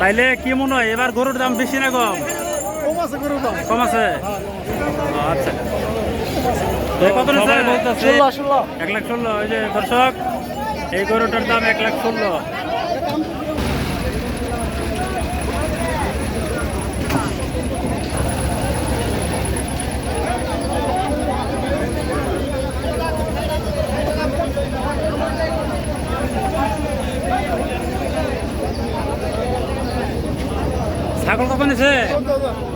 তাইলে কি মনে হয় এবার গরুর দাম বেশি না কম? কম আছে গরুর দাম। কম আছে? আচ্ছা। কত বলতেছে ষোলো ষোলো। এক লাখ ষোলো। ওই যে দর্শক এই গরুটার দাম এক লাখ ষোলো। ছাগল কত নিছে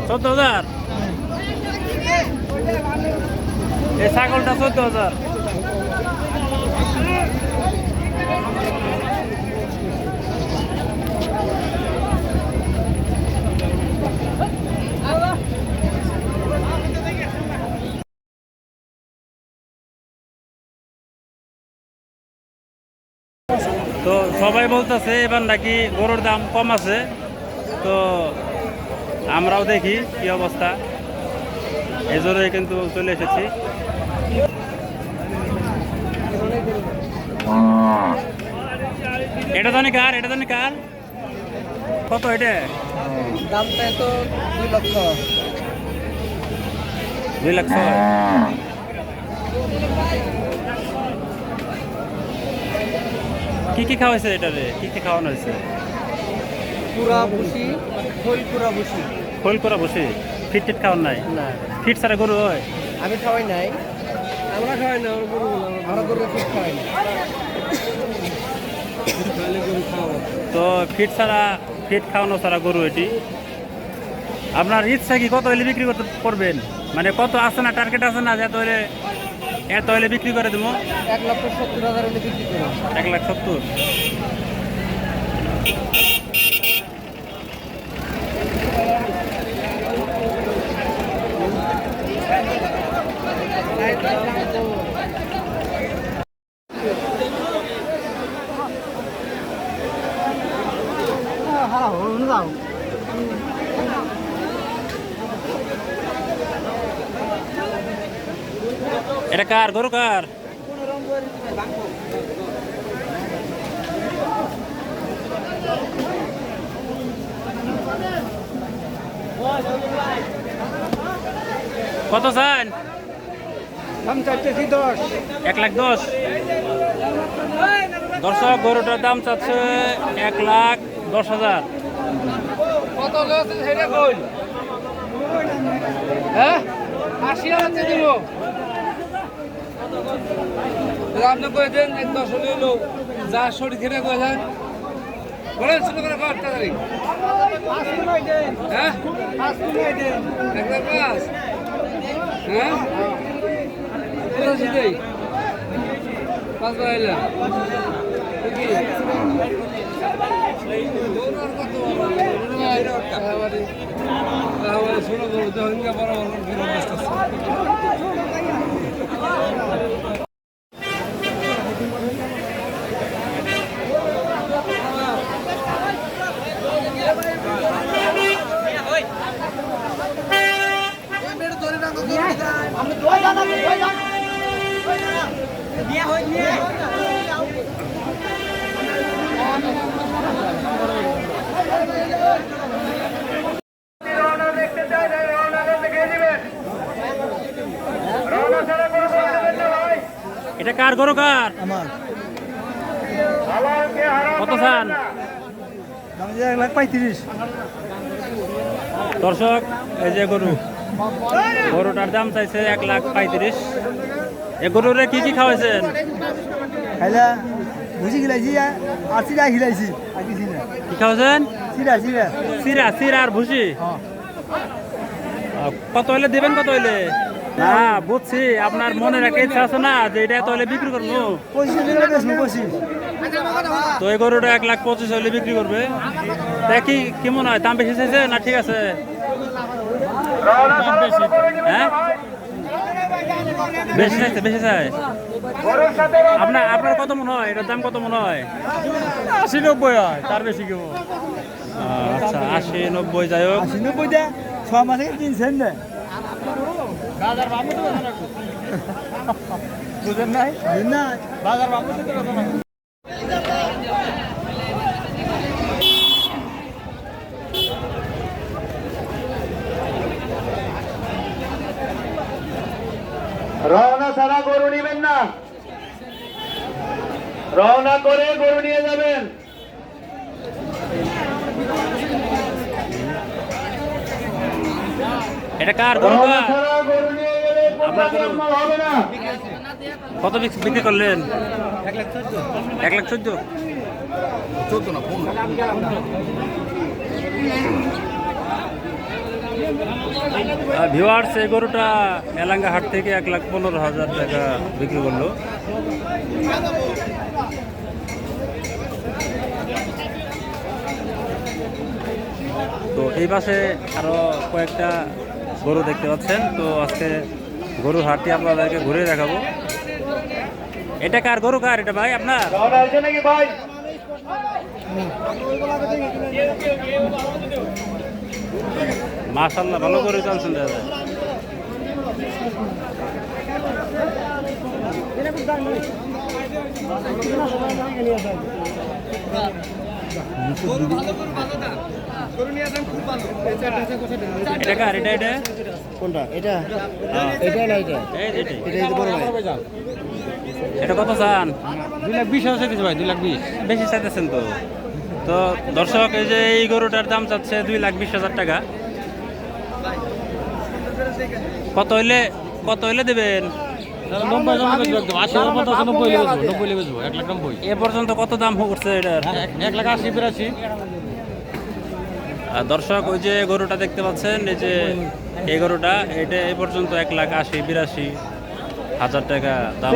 চোদ্দ হাজার। এই ছাগলটা চোদ্দ হাজার। তো সবাই বলতেছে এবার নাকি গরুর দাম কম আছে। তো আমরাও দেখি কি অবস্থা। এই জন্যই কিন্তু চলে এসেছি। এটা জানি কার? এটা জানি কার? কত এটা? দামটা তো দুই লক্ষ। দুই ছয় কি কি খাওয়াইছে এটারে কি কি খাওয়ানো হয়েছে? পুরা বসি খোল পুরা বসি খোল করা বসে ফিট টিট খাওয়ান নাই? না। ফিট ছাড়া গরু হয়? আমি খাওয়াই নাই। আমরা খাওয়াই না আমরা গরু আমরা গরু ঠিক খাওয়াই না। তো ফিট ছাড়া ফিট খাওয়ানো ছাড়া গরু এটি। আপনার ইচ্ছা কি কত হলে বিক্রি করতে করবেন? মানে কত আছে না টার্গেট আছে না যে হলে এত হলে বিক্রি করে দেবো? এক লক্ষ সত্তর হাজার হলে বিক্রি করো এক লাখ সত্তর। এটা কার? গরু কার? কত চান? দাম কি দশ। এক লাখ দশ। দর্শক গরুটার দাম চাচ্ছে এক লাখ দশ হাজার। কত হেরে কই হ্যাঁ? আশি হাজার দেবো। আপনি কয়ে দেন? এক দশ হলে। যা শরীর খেটে কয়ে দেন বলেন, শুরু করে কর তাড়াতাড়ি। হ্যাঁ? এক লাখ পাঁচ হ্যাঁ পাঁচ বার এলাম। কি শোনো হিন্দা বরাবর ফেরত বসতেছে এটা কার গরু কার? আমার। কত চান? এক লাখ পঁয়ত্রিশ। দর্শক এই যে গরু। গরুটার দাম চাইছে এক লাখ পঁয়ত্রিশ। এ গরুরে কি কি খাওয়াইছেন? খাইলা বুঝি খিলাইছি আর চিরা খিলাইছি আর কিছু না কি খাওয়াছেন চিরা চিরা সিরা সিরা আর ভুসি কত হইলে দিবেন কত হইলে? না। বুঝছি আপনার মনে একটা ইচ্ছা আছে না যে এটা এত হলে বিক্রি করব। তো এই গরুটা এক লাখ পঁচিশ হলে বিক্রি করবে। দেখি কি মনে হয় দাম বেশি চাইছে না ঠিক আছে? হ্যাঁ বেশি চাইছে বেশি চাই। আপনার আপনার কত মনে হয়? এটার দাম কত মনে হয়? আশি নব্বই হয় তার বেশি কেউ। আচ্ছা আশি নব্বই যাই হোক। আশি নব্বই দে ছ মাসে কিনছেন না? বুঝেন নাই? বুঝেন নাই? বাজার বাবু গরু নেবেন না। রওনা করে গরু নিয়ে যাবেন। এটা কার গরু? ছাড়া না। কত বিক- বিক্রি করলেন? এক লাখ চোদ্দ। ভিওয়ার্স এই গরুটা এলাঙ্গা হাট থেকে এক লাখ পনেরো হাজার টাকা বিক্রি করল। তো এই পাশে আরও কয়েকটা গরু দেখতে পাচ্ছেন। তো আজকে গরুর হাটটি আপনাদেরকে ঘুরে দেখাবো। এটা কার? গরু কার এটা ভাই আপনার? ভাই মাশাল্লাহ ভালো করে চলছেন দাদা। এটা কার এটা এটা? কোনটা? এটা? হ্যাঁ। এটা না এটা। এই এটাই। এটা। বড় ভাই। এটা কত চান? দুই লাখ বিশ হাজার চাইতেছে ভাই দুই লাখ বিশ। বেশি চাইতেছেন তো। তো দর্শক এই যে এই গরুটার দাম চাচ্ছে দুই লাখ বিশ হাজার টাকা। কত হইলে কত হইলে দেবেন? এ পর্যন্ত কত দাম করছে এটার? এক- লাখ আশি বিরাশি। আর দর্শক ওই যে গরুটা দেখতে পাচ্ছেন এই যে এই গরুটা এটা এ পর্যন্ত এক লাখ আশি বিরাশি হাজার টাকা দাম।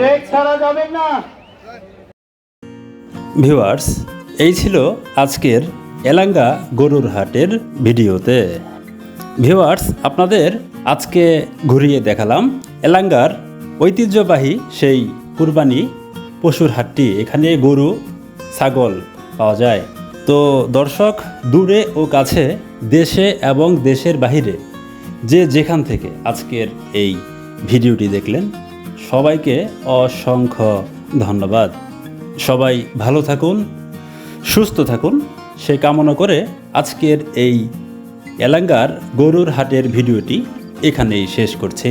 ভিউয়ার্স এই ছিল আজকের এলাঙ্গা গরুর হাটের ভিডিওতে। ভিউয়ার্স আপনাদের আজকে ঘুরিয়ে দেখালাম এলাঙ্গার ঐতিহ্যবাহী সেই কুরবানি পশুর হাটটি। এখানে গরু, ছাগল পাওয়া যায়। তো দর্শক, দূরে ও কাছে, দেশে এবং দেশের বাহিরে যে যেখান থেকে আজকের এই ভিডিওটি দেখলেন, সবাইকে অসংখ্য ধন্যবাদ। সবাই ভালো থাকুন, সুস্থ থাকুন। সে কামনা করে আজকের এই এলাঙ্গার গরুর হাটের ভিডিওটি এখানেই শেষ করছি।